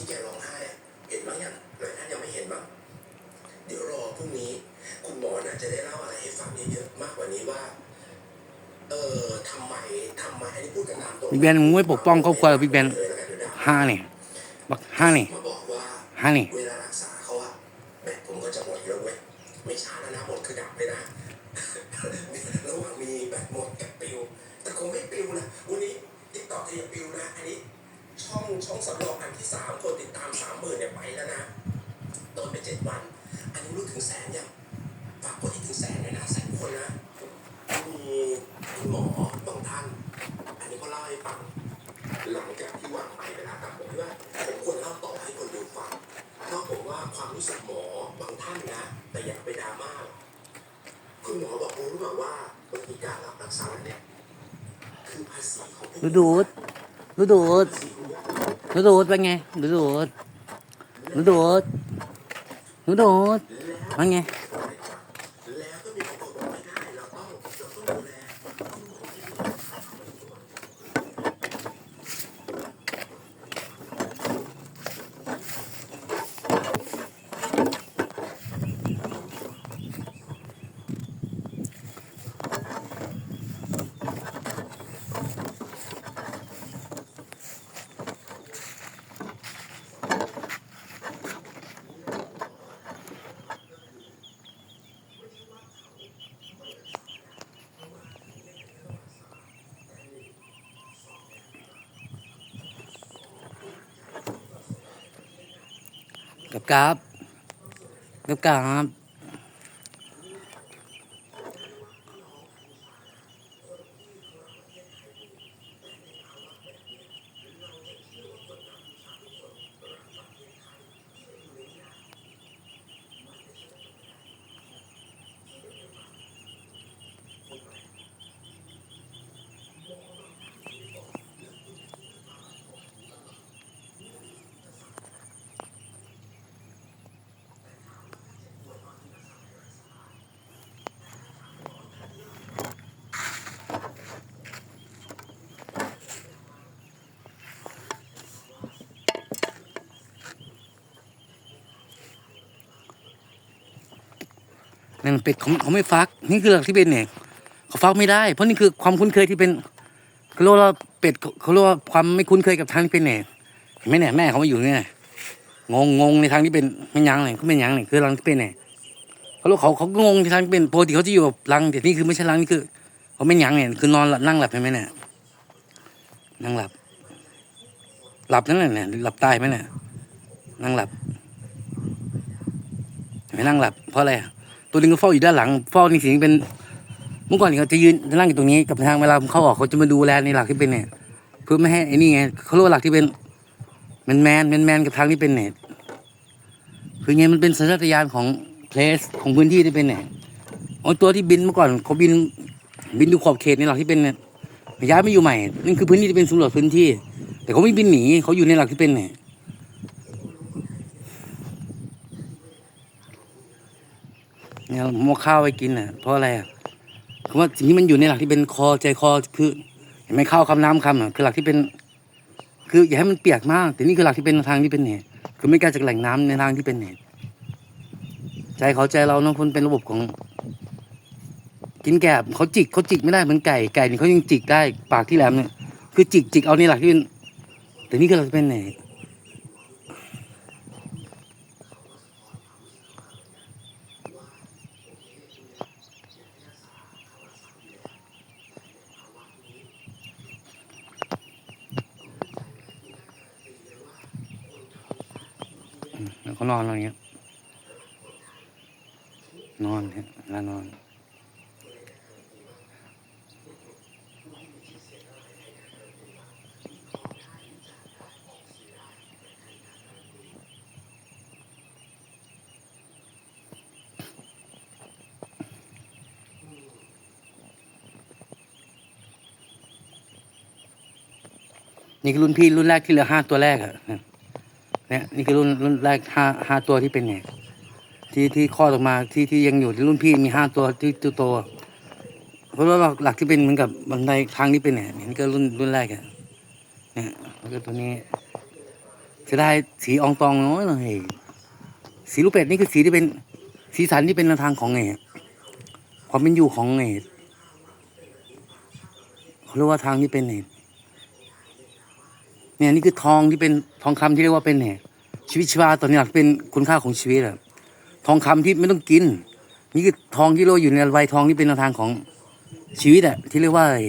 ที่แกร้องไห้อะเห็นบ้างยังหลายท่านยังไม่เห็นบ้างเดี๋ยวรอพรุ่งนี้ คุณหมอน่าจะได้เล่าอะไรให้ฟังเยอะๆมากกว่านี้ว่า เออทำไมทำไมอันนี้พูดกันตามตรงบิ๊กแบนมึงไม่ปกป้องครอบครัวหรอบิ๊กแบนเลยแล้วกันเดี๋ยวด่าห้าเนี่ยบักห้าเนี่ยมาบอกว่าห้าเนี่ยเวลารักษาเขาอะแบตผมก็จะหมดเยอะเว้ยไม่ช้าแล้วนะหมดคือดับเลยนะระหว่างมีแบตหมดกับปิวแต่คงไม่ปิวนะวันนี้ติ๊กต็อกจะอย่าปิวนะอันนี้ ช่องช่องสำรองอันที่สามคนติดตามสามหมื่นเนี่ยไปแล้วนะโดนไปเจ็ดวัน อันนี้รู้ถึงแสนยังฝากกดให้ถึงแสนเลยนะแสนคนนะมีคุณหมอบางท่าน อันนี้ก็เล่าให้ฟังหลังจากที่วางไปไปแล้วครับผมว่าผมควรเล่าต่อให้คนดูฟังเพราะผมว่าความรู้สึกหมอบางท่านนะแต่อย่าไปดราม่าคุณหมอบอกผมรู้แบบว่าบางทีการรับรักษาเนี่ยคือภาษีของผู้ดูดู ดดูดูดดูดูดเป็นไงดูดูดดูดูดดูดูดเป็นไง แล้วก็มีคนบอกว่าไม่ได้เราต้องเราต้องดูแลคุณหมอที่ดู กับกราบกับกรา บนั่นเป็ดเขาเขาไม่ฟัก นี่คือหลักที่เป็นเนี่ยเขาฟักไม่ได้ เพราะนี่คือความคุ้นเคยที่เป็นเขาเรียกว่าเป็ดเขาเขาเรียกว่าความไม่คุ้นเคยกับทางที่เป็นเนี่ยเห็นไหมเนี่ยแม่เขามาอยู่เนี่ยงงงงในทางที่เป็นไม่ยั้งเลยก็ไม่ยั้งเลยคือรังที่เป็นเนี่ยเขารู้เขาเขางงในทางเป็นปกติเขาจะอยู่กับรังแต่นี่คือไม่ใช่รังนี่คือเขาไม่ยั้งเนี่ยคือนอนหลับนั่งหลับเห็นไหมเนี่ยนั่งหลับ หลับนั่นแหละเนี่ยหลับตายไหมเนี่ยนั่งหลับไม่นั่งหลับ เพราะอะไรอะ ตัวนึงก็เฝ้าอยู่ด้านหลังเฝ้าในสิ่งเป็นเมื่อก่อนเขาจะยืนนั่งอยู่ตรงนี้กับทางเวลาเขาออกเขาจะมาดูแลในหลักที่เป็นเนี่ยเพื่อไม่ให้ไอ้นี่ไงเขาเรียกว่าหลักที่เป็นแมนแมนแมนแมนกับทางที่เป็นเนี่ยคือไงมันเป็นสัญชาตญาณของเพลสของพื้นที่ที่เป็นเนี่ยไอ้ตัวที่บินเมื่อก่อนเขาบินบินดูขอบเขตในหลักที่เป็นเนี่ยย้ายไม่อยู่ใหม่นั่นคือพื้นที่ที่เป็นสำรวจพื้นที่ แต่เขาไม่บินหนีเขาอยู่ในหลักที่เป็นเนี่ย เนี่ยผมเอาข้าวไปกินอะเพราะอะไรอะคือว่าสิ่งที่มันอยู่ในหลักที่เป็นคอใจคอคือเห็นไหมข้าวคำน้ำคำอะคือหลักที่เป็น คืออย่าให้มันเปียกมากแต่นี่คือหลักที่เป็นทางที่เป็นเหตุคือไม่กลจากแหล่งน้ำในทางที่เป็นเหตุใจเขาใจเราเนาะคนเป็นระบบของ กินแกบเขาจิกเขาจิกไม่ได้เหมือนไก่ไก่นี่เขายังจิกได้ปากที่แหลมเนี่ยคือจิกจิกเอาในหลักที่เป็นแต่นี่คือหลักที่เป็นเหตุ แล้วเขานอนอะไรเงี้ย นอนเนี่ยแล้วนอน นี่รุ่นพี่รุ่นแรกที่เหลือห้าตัวแรกอะ เนี่ยนี่คือรุ่นรุ่นแรกห้าห้าตัวที่เป็นเนี่ยที่ที่คลอดออกมาที่ที่ยังอยู่ที่รุ่นพี่มีห้าตัวที่ตัวโตเพราะว่าหลักที่เป็นเหมือนกับบันไดทางที่เป็นเนี่ยนี่ก็รุ่นรุ่นแรกอะเนี่ยแล้วก็ตัวนี้จะได้สีอองตองน้อยหน่อยสีลูกเป็ดนี่คือสีที่เป็นสีสันที่เป็นแนวทางของไงความเป็นอยู่ของไงเขาเรียกว่าทางที่เป็นไง เนี่ยนี่คือทองที่เป็นทองคำที่เรียกว่าเป็นไงชีวิตชีวาตัวนี้หลักเป็นคุณค่าของชีวิตอะทองคำที่ไม่ต้องกิน นี่คือทองที่เราอยู่ในใบทองที่เป็นแนวทางของชีวิตอะที่เรียกว่าอ้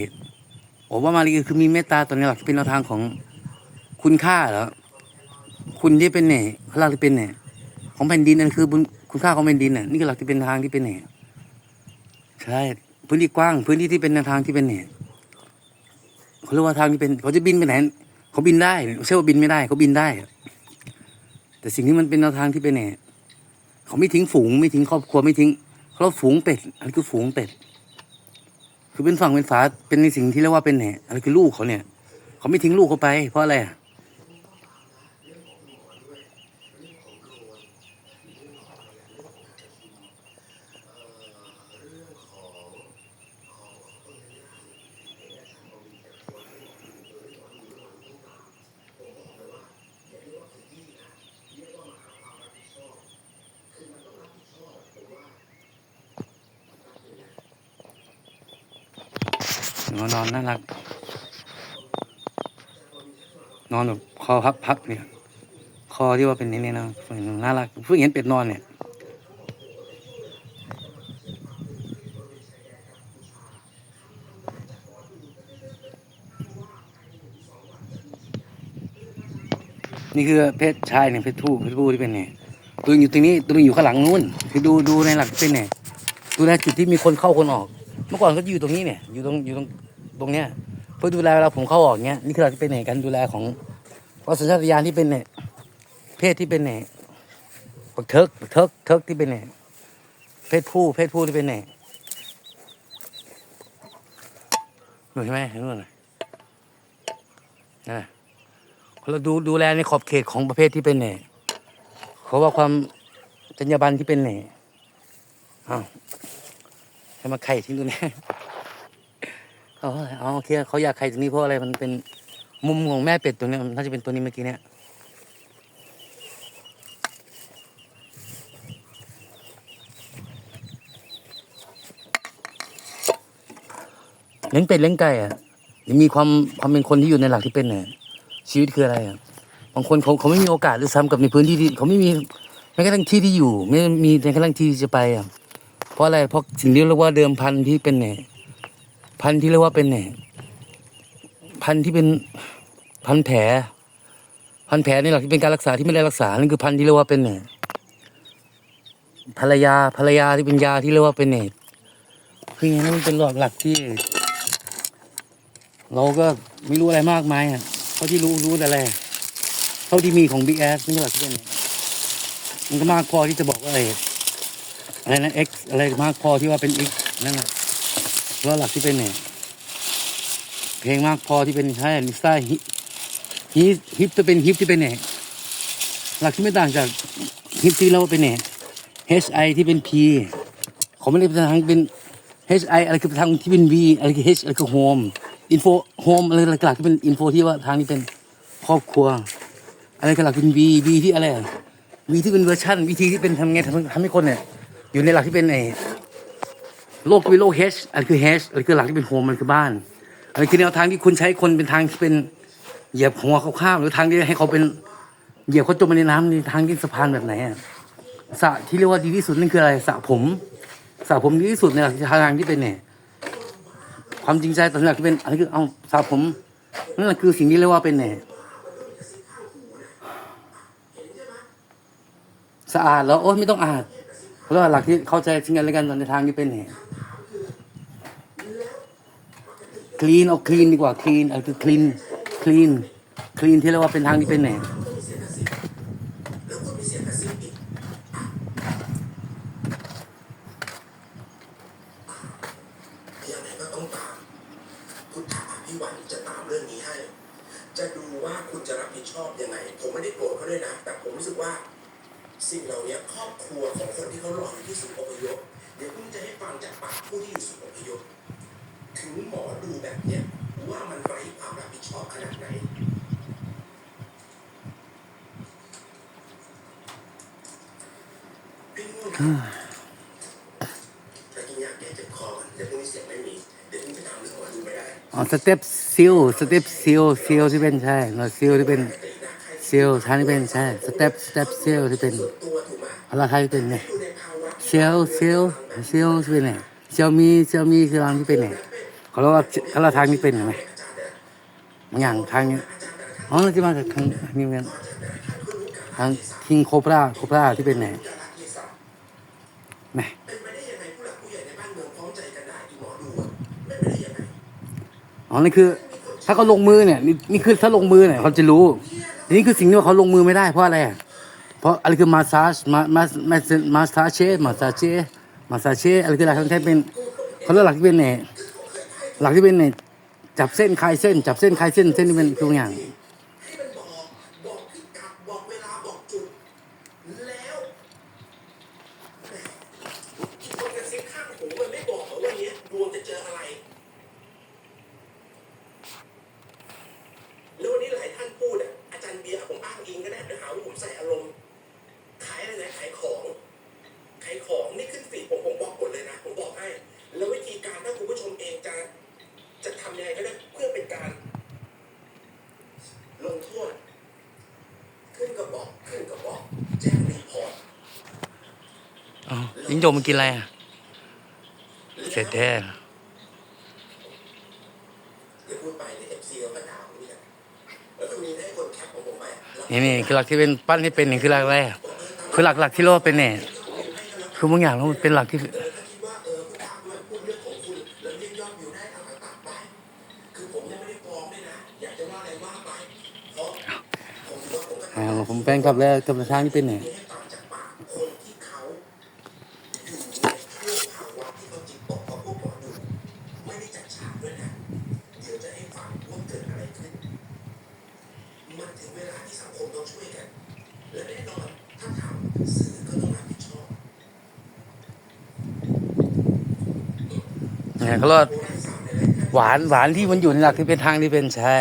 โอว่ามาลีคือมีเมตตาตัวนี้หลักเป็นแนวทางของคุณค่าเหรอคุณที่เป็นเนี่ยเขาเรียกที่เป็นเนี่ยของแผ่นดินนั่นคือบุญคุณค่าของแผ่นดินน่ะนี่คือหลักที่เป็นทางที่เป็นเนี่ยใช่พื้นที่กว้าง พื้นที่ที่เป็นแนวทางที่เป็นเนี่ยเขาเรียกว่าทางที่เป็นเขาจะบินไปไหน เขาบินได้ไม่ใช่ว่าบินไม่ได้เขาบินได้ แต่สิ่งที่มันเป็นแนวทางที่เป็นเนี่ยเขาไม่ทิ้งฝูง ไม่ทิ้งครอบครัวไม่ทิ้งเขาฝูงเป็ดอันนี้คือฝูงเป็ด คือเป็นฝั่งเป็นฝาเป็นในสิ่งที่เรียกว่าเป็นเนี่ยอะไรคือลูกเขาเนี่ย เขาไม่ทิ้งลูกเขาไป เพราะอะไรอะ นอนนอนน่ารัก นอนแบบคอพับพับเนี่ย คอที่ว่าเป็นนี่นี่นะน่ารักเพิ่งเห็นเป็ดนอนเนี่ยนี่คือเพศชายเนี่ยเพศผู้เพศผู้ที่เป็นเนี่ยตัวอยู่ตรงนี้ตัวอยู่ข้างหลังนู้นคือดูดูในหลักเป็นเนี่ยดูในจุดที่มีคนเข้าคนออก เมื่อก่อนก็อยู่ตรงนี้เนี่ยอยู่ตรงอยู่ตรง ตรงเนี้ยเพื่อดูแลเวลาผมเข้าออกเนี้ยนี่คือเราเป็นเนี่ยการดูแลของเพราสัญชาตญาณที่เป็นเนี่ยเพศที่เป็นเนี่ยปักเทิกปักเทิกเทิกที่เป็นเนี่ยเพศผู้เพศผู้ที่เป็นเนี่ยเห็นไหมเห็นหมนะเราดูดูแลในขอบเขตของประเภทที่เป็นเนี่ยเขาว่าความจรรยาบรรณที่เป็นเนี่ยอ้าวให้มาไข่ทิ้งตรงนี้ เขาว่าอะไรอ๋อโอเคเขาอยากไข่ตรงนี้เพราะอะไรมันเป็นมุมของแม่เป็ดตัวนี้มันน่าจะเป็นตัวนี้เมื่อกี้เนี่ยเลี้ยงเป็ดเลี้ยงไก่อะยังมีความความเป็นคนที่อยู่ในหลักที่เป็นเนี่ยชีวิตคืออะไรอะบางคนเขาเขาไม่มีโอกาสหรือซ้ำกับในพื้นที่ที่เขาไม่มีแม้กระทั่งที่ที่อยู่ ไม่มีแม้กระทั่งที่ที่จะไปอะเพราะอะไรเพราะสิ่งที่เรียกว่าเดิมพันที่เป็นเนี่ย พันธุ์ที่เรียกว่าเป็นเนี่ยพันธุ์ที่เป็นพันแผล พันแผลในหลักที่เป็นการรักษาที่ไม่ได้รักษานั่นคือพันธุ์ที่เรียกว่าเป็นเนี่ยภรรยาภรรยาที่เป็นยาที่เรียกว่าเป็นเนี่ยคืออย่างนั้นมันเป็นหลักหลักที่ เราก็ไม่รู้อะไรมากมายอะเท่าที่รู้รู้แต่อะไรเท่าที่มีของบิ๊กแอสนี่หลักที่เป็นมันก็มากพอที่จะบอกว่าอะไรอะไรนะ X อะไรมากพอที่ว่าเป็น X นั่นแหละ แล้วหลักที่เป็นเนี่ยเพลงมากพอที่เป็นใช่ลิซ่าฮิฮิฮิปจะเป็นฮิปที่เป็นเนี่ยหลักที่ไม่ต่างจากฮิปที่เราเป็นเนี่ย H I ที่เป็น P เขาไม่ได้เป็นทางเป็น H I อะไรคือทางที่เป็น V อะไรคือ H อะไรคือ Home Info Home อะไรหลักๆที่เป็น Info ที่ว่าทางนี้เป็นครอบครัว อะไรก็หลักเป็น V V ที่อะไร V ที่เป็นเวอร์ชันวิธีที่เป็นทำไงทำทำให้คนเนี่ยอยู่ในหลักที่เป็นไอ โลกวิโลกเฮชอันคือเฮชอันคือหลักที่เป็นโฮมมันคือบ้านอันคือแนวทางที่คุณใช้คนเป็นทางที่เป็นเหยียบหัวเขาข้ามหรือทางที่ให้เขาเป็นเหยียบเขาจมไปในน้ำในทางที่สะพานแบบไหนอะสระที่เรียกว่าดีที่สุดนั่นคืออะไรสระผมสระผมดีที่สุดในหลักทางที่เป็นเนี่ยความจริงใจตอหลักที่เป็นอันนี้คือเอาสระผมนั่นแหละคือสิ่งที่เรียกว่าเป็นเนี่ยสะอาดแล้วโอ้ไม่ต้องอาดเพราะว่าหลักที่เข้าใจสิ่งกันและกันในทางที่เป็นเนี่ย คลีนเอาคลีนดีกว่าคลีนเอาคือคลีนคลีนคลีนที่เรียกว่าเป็นทางที่เป็นไหนยังไงก็ต้องตามพุทธะพี่วันจะตามเรื่องนี้ให้จะดูว่าคุณจะรับผิดชอบยังไง ผมไม่ได้โกรธเขาด้วยนะ แต่ผมรู้สึกว่า สิ่งเหล่านี้ครอบครัวของคนที่เขารออยู่ที่ศูนย์อพยพเดี๋ยวผมจะให้ฟังจากปากผู้ที่อยู่ศูนย์อพยพ ถึงหมอดูแบบเนี้ยว่ามันไร้ความรับผิดชอบขนาดไหนถ้ากินยากแก้จุดคอเดี๋ยวมือสเต็ปซิลสเต็ปซิลซิลที่เป็นใช่เราซิลที่เป็นซิลท่านที่เป็นใช่สเต็ปสเต็ปซิลที่เป็นอะไรใครเป็นเนี่ยเซลเซลเซลที่เป็นเนี่ยเซลมีเซลมีคืออะไรที่เป็นเนี่ย เขาเรียกว่าเขาเรียกว่าทางที่เป็นไหมบางอย่างทางนี้อ๋อที่มาจากทางนี้เหมือนทางคิงโคปราโคปราที่เป็นไหนแหนไหนบ้านเมืองพร้อมใจกันด่าอีหมอดูอะไม่เป็นไปได้ยังไงอ๋อนี่คือ ถ้าเขาลงมือเนี่ยนี่นี่คือถ้าลงมือเนี่ยเขาจะรู้ทีนี้คือสิ่งที่เขาลงมือไม่ได้เพราะอะไรเพราะอะไรคือมาซาจมามามามาซาเชมาซาเชมาซาเชอะไรคือหลักที่เป็นเขาเรียกหลักที่เป็นเนี่ย หลักที่เป็นเนี่ยจับเส้นคลายเส้น จับเส้นคลายเส้นเส้นที่เป็นตัวอย่าง ให้มันบอกบอกพิกัดบอกเวลาบอกจุด แล้วแหมคนกระซิบข้างหูมันไม่บอกเหรอวันนี้ดวงจะเจออะไร แล้ววันนี้หลายท่านพูดอะอาจารย์เบียร์ผมอ้างอิงก็ได้เดี๋ยวหาว่าผมใส่อารมณ์ ขายอะไรนะขายของ ขายของนี่ขึ้นฟีดผมผมบอกหมดเลยนะ ผมบอกให้ แล้ววิธีการถ้าคุณผู้ชมเองจะ จะทำยังไงก็ได้เพื่อเป็นการ ลงโทษ ขึ้นกระบอก ขึ้นกระบอก แจ้งรีพอร์ต อ๋อยิงโจมมันกินอะไรอะ เสร็จแท้เดี๋ยวพูดไปในเอฟซีเราก็ด่าผมเนี่ยแล้วก็มีให้คนแคปของผมไปแล้วนี่นี่คือหลักที่เป็นปั้นที่เป็นนี่คือหลักอะไรอะคือหลักหลักที่เรียกว่าเป็นเนี่ยคือบางอย่างแล้วมันเป็นหลักที่เออถ้าคิดว่าเออคุณตามด้วยพูดเรื่องของคุณแล้วเรียกยอดวิวได้เอาไปตัดไปคือผมยังไม่ได้ฟ้องด้วยนะอยากจะว่าอะไรว่าไปเพราะผมถือว่าผมก็อ่าผมแฟนคลับแล้วกับทางที่เป็นเนี่ย ไม่ได้จัดฉากด้วยนะ เดี๋ยวจะให้ฟังว่าเกิดอะไรขึ้น มันถึงเวลาที่สังคมต้องช่วยกัน และแน่นอนถ้าทำสื่อก็ต้องรับผิดชอบเนี่ยเขาเลิศหวานหวานที่มันอยู่ในหลักที่เป็นทางที่เป็นใช่